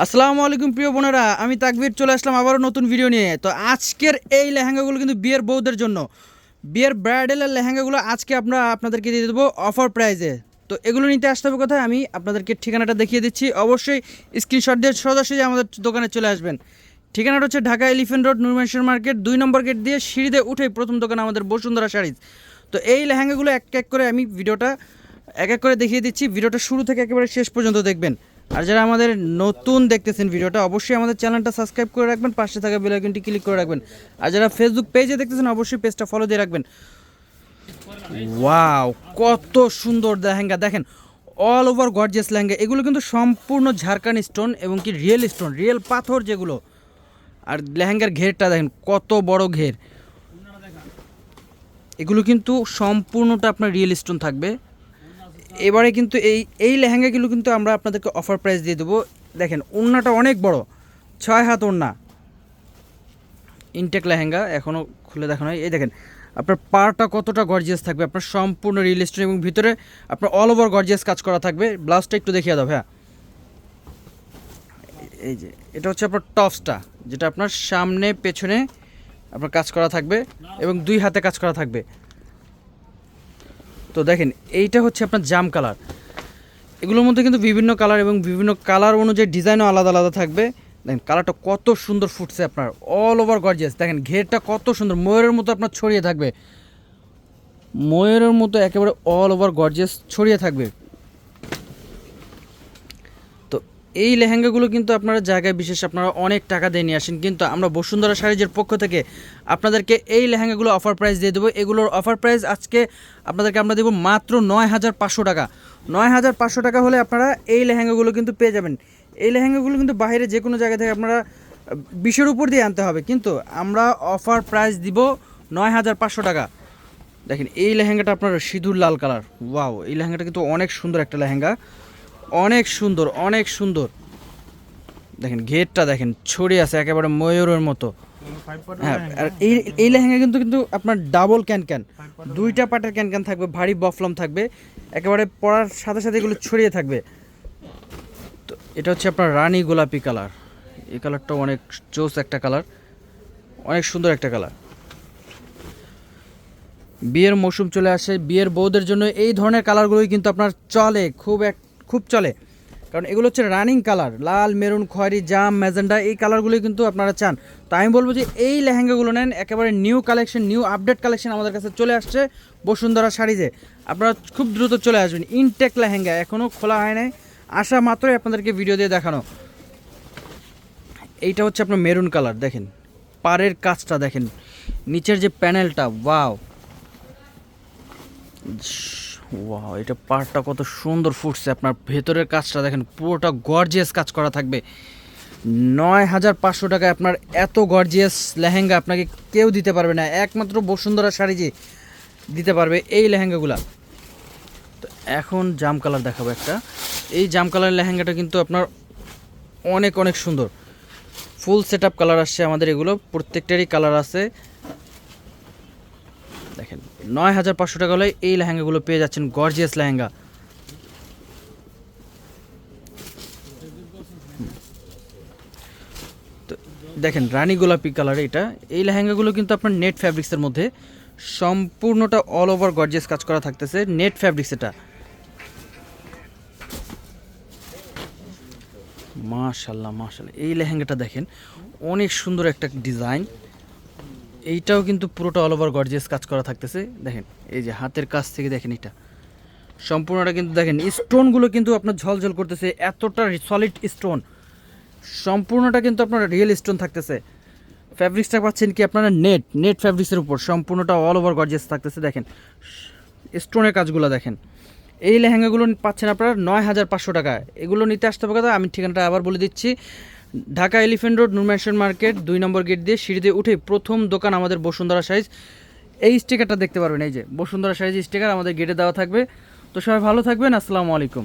আসসালামু আলাইকুম প্রিয় বোনেরা, আমি তাকবির চলে আসলাম আবারও নতুন ভিডিও নিয়ে। তো আজকের এই লেহেঙ্গাগুলো কিন্তু বিয়ের বউদের জন্য। বিয়ের ব্রাইডালের লেহেঙ্গাগুলো আজকে আমরা আপনাদেরকে দিয়ে দেবো অফার প্রাইজে তো এগুলো নিতে আসতে হবে কোথায়? আমি আপনাদেরকে ঠিকানাটা দেখিয়ে দিচ্ছি। অবশ্যই স্ক্রিনশট দিয়ে সরাসরি আমাদের দোকানে চলে আসবেন। ঠিকানাটা হচ্ছে Dhaka Elephant Road Noor Mansion market দুই নম্বর গেট দিয়ে সিঁড়িতে উঠে প্রথম দোকান আমাদের বসুন্ধরা শাড়িজ। তো এই লেহেঙ্গাগুলো এক এক করে আমি ভিডিওটা এক এক করে দেখিয়ে দিচ্ছি। ভিডিওটা শুরু থেকে একেবারে শেষ পর্যন্ত দেখবেন। আর যারা আমাদের নতুন দেখতেছেন ভিডিওটা, অবশ্যই আমাদের চ্যানেলটা সাবস্ক্রাইব করে রাখবেন, পাশে থাকা বেল আইকনটি ক্লিক করে রাখবেন। আর যারা ফেসবুক পেজে দেখতেছেন, অবশ্যই পেজটা ফলো দিয়ে রাখবেন। ওয়াও কত সুন্দর লেহেঙ্গা। দেখেন অল ওভার গর্জিয়াস লেহেঙ্গা। এগুলো কিন্তু সম্পূর্ণ ঝাড়খান স্টোন এবং কি রিয়েল স্টোন রিয়েল পাথর যেগুলো। আর লেহেঙ্গার ঘেরটা দেখেন, কত বড় ঘের। এগুলো কিন্তু সম্পূর্ণটা আপনার রিয়েল স্টোন থাকবে। এবারে কিন্তু এই এই লেহেঙ্গাগুলো কিন্তু আমরা আপনাদেরকে অফার প্রাইস দিয়ে দেবো। দেখেন, ওড়নাটা অনেক বড়। ছয় হাত ওড়না। ইনটেক লেহেঙ্গা এখনও খুলে দেখানো হয়। এই দেখেন, আপনার পাড়টা কতটা গর্জিয়াস থাকবে। আপনার সম্পূর্ণ রিয়েল স্টোন এবং ভিতরে আপনার অল ওভার গর্জিয়াস কাজ করা থাকবে। ব্লাউজটা একটু দেখিয়ে দাও হ্যাঁ এই যে, এটা হচ্ছে আপনার টপসটা যেটা আপনার সামনে, পেছনে আপনার কাজ করা থাকবে এবং দুই হাতে কাজ করা থাকবে। তো দেখেন, এইটা হচ্ছে আপনার জাম কালার। এগুলোর মধ্যে কিন্তু বিভিন্ন কালার এবং বিভিন্ন কালার অনুযায়ী ডিজাইনও আলাদা আলাদা থাকবে। দেখেন, কালারটা কত সুন্দর ফুটছে আপনার অল ওভার গর্জিয়াস দেখেন, ঘেরটা কত সুন্দর, ময়ূরের মতো আপনার ছড়িয়ে থাকবে। ময়ূরের মতো একেবারে অল ওভার গর্জিয়াস ছড়িয়ে থাকবে তো এই লেহেঙ্গাগুলো কিন্তু আপনারা জায়গায় বিশেষ আপনারা অনেক টাকা দিয়ে নিয়ে আসেন। কিন্তু আমরা বসুন্ধরা শাড়িজের পক্ষ থেকে আপনাদেরকে এই লেহেঙ্গাগুলো অফার প্রাইস দিয়ে দেবো। এগুলোর অফার প্রাইস আজকে আপনাদেরকে আমরা দেবো মাত্র নয় হাজার পাঁচশো টাকা। নয় হাজার পাঁচশো টাকা হলে আপনারা এই লেহেঙ্গাগুলো কিন্তু পেয়ে যাবেন। এই লেহেঙ্গাগুলো কিন্তু বাইরে যে কোনো জায়গা থেকে আপনারা বিশের উপর দিয়ে আনতে হবে। কিন্তু আমরা অফার প্রাইস দিব নয় হাজার পাঁচশো টাকা। দেখেন, এই লেহেঙ্গাটা আপনার সিঁদুর লাল কালার ওয়াও এই লেহেঙ্গাটা কিন্তু অনেক সুন্দর একটা লেহেঙ্গা। অনেক সুন্দর অনেক সুন্দর। দেখেন ঘেরটা দেখেন, ছড়িয়ে আছে, একেবারে ময়ূরের মতো। হ্যাঁ আর এই এই লেহেঙ্গা কিন্তু কিন্তু আপনার ডাবল ক্যান ক্যান দুইটা পাটের ক্যান ক্যান থাকবে, ভারী বফলম থাকবে, একেবারে পরার সাথে সাথে এগুলো ছড়িয়ে থাকবে। তো এটা হচ্ছে আপনার রানী গোলাপি কালার। এই কালারটা অনেক চোস একটা কালার, অনেক সুন্দর একটা কালার। বিয়ের মৌসুম চলে আসে, বিয়ের বউদের জন্য এই ধরনের কালারগুলোই কিন্তু আপনার চলে, খুব এক খুব চলে। কারণ এগুলো হচ্ছে রানিং কালার। লাল, মেরুন, খয়েরি, জাম, ম্যাজেন্ডা, এই কালারগুলোই কিন্তু আপনারা চান। তো আমি বলব যে এই লেহেঙ্গাগুলো নেন, একেবারে new collection, new update collection আমাদের কাছে চলে আসছে বসুন্ধরা শাড়িতে আপনারা খুব দ্রুত চলে আসবেন। ইনটেক লেহেঙ্গা এখনও খোলা হয় নাই। আসা মাত্রই আপনাদেরকে ভিডিও দিয়ে দেখানো। এইটা হচ্ছে আপনার মেরুন কালার, দেখেন। পাড়ের কাজটা দেখেন। নিচের যে প্যানেলটা, ওয়াও। ওয়াও এটা পাড়টা কত সুন্দর ফুটছে। আপনার ভেতরের কাজটা দেখেন, পুরোটা গর্জিয়াস কাজ করা থাকবে। নয় হাজার পাঁচশো টাকায় আপনার এত গর্জিয়াস লেহেঙ্গা আপনাকে কেউ দিতে পারবে না। একমাত্র বসুন্ধরা শাড়ি যে দিতে পারবে এই লেহেঙ্গাগুলা। তো এখন জাম কালার দেখাবো একটা। এই জাম কালার লেহেঙ্গাটা কিন্তু আপনার অনেক অনেক সুন্দর। ফুল সেট কালার আসছে আমাদের এগুলো। প্রত্যেকটারই কালার আছে। দেখেন নয় হাজার পাঁচশো টাকা হলে এই লেহেঙ্গাগুলো পেয়ে যাচ্ছেন গর্জিয়াস লেহেঙ্গা। দেখেন, রানী গোলাপি কালার এটা। এই লেহেঙ্গাগুলো কিন্তু আপনার নেট ফ্যাব্রিক্সের মধ্যে। সম্পূর্ণটা অল ওভার গর্জিয়াস কাজ করা থাকতেছে নেট ফ্যাব্রিক্স এটা। মাশাল্লাহ মাশাল্লাহ। এই লেহেঙ্গাটা দেখেন, অনেক সুন্দর একটা ডিজাইন এইটাও কিন্তু পুরোটা অল ওভার গর্জিয়াস কাজ করা থাকতেছে। দেখেন, এই যে হাতের কাছ থেকে দেখেন এটা। সম্পূর্ণটা কিন্তু দেখেন, স্টোনগুলো কিন্তু আপনার ঝলঝল করতেছে, এতটা সলিড স্টোন সম্পূর্ণটা কিন্তু আপনার রিয়েল স্টোন থাকতেছে। ফ্যাব্রিক্সটা পাচ্ছেন কি আপনারা নেট নেট ফ্যাব্রিক্সের উপর। সম্পূর্ণটা অল ওভার গর্জিয়াস থাকতেছে, দেখেন। স্টোনের কাজগুলো দেখেন। এই লেহেঙ্গাগুলো পাচ্ছেন আপনারা নয় হাজার পাঁচশো টাকা। এগুলো নিতে আসতে হবে কথা আমি ঠিকানাটা আবার বলে দিচ্ছি। Dhaka Elephant Road Noor Mansion market, দুই নম্বর গেট দিয়ে সিঁড়িতে উঠে প্রথম দোকান আমাদের বসুন্ধরা সাইজ। এই স্টিকারটা দেখতে পারবেন, এই যে বসুন্ধরা সাইজ স্টিকার আমাদের গেটে দেওয়া থাকবে। তো সবাই ভালো থাকবেন, আসসালামু আলাইকুম।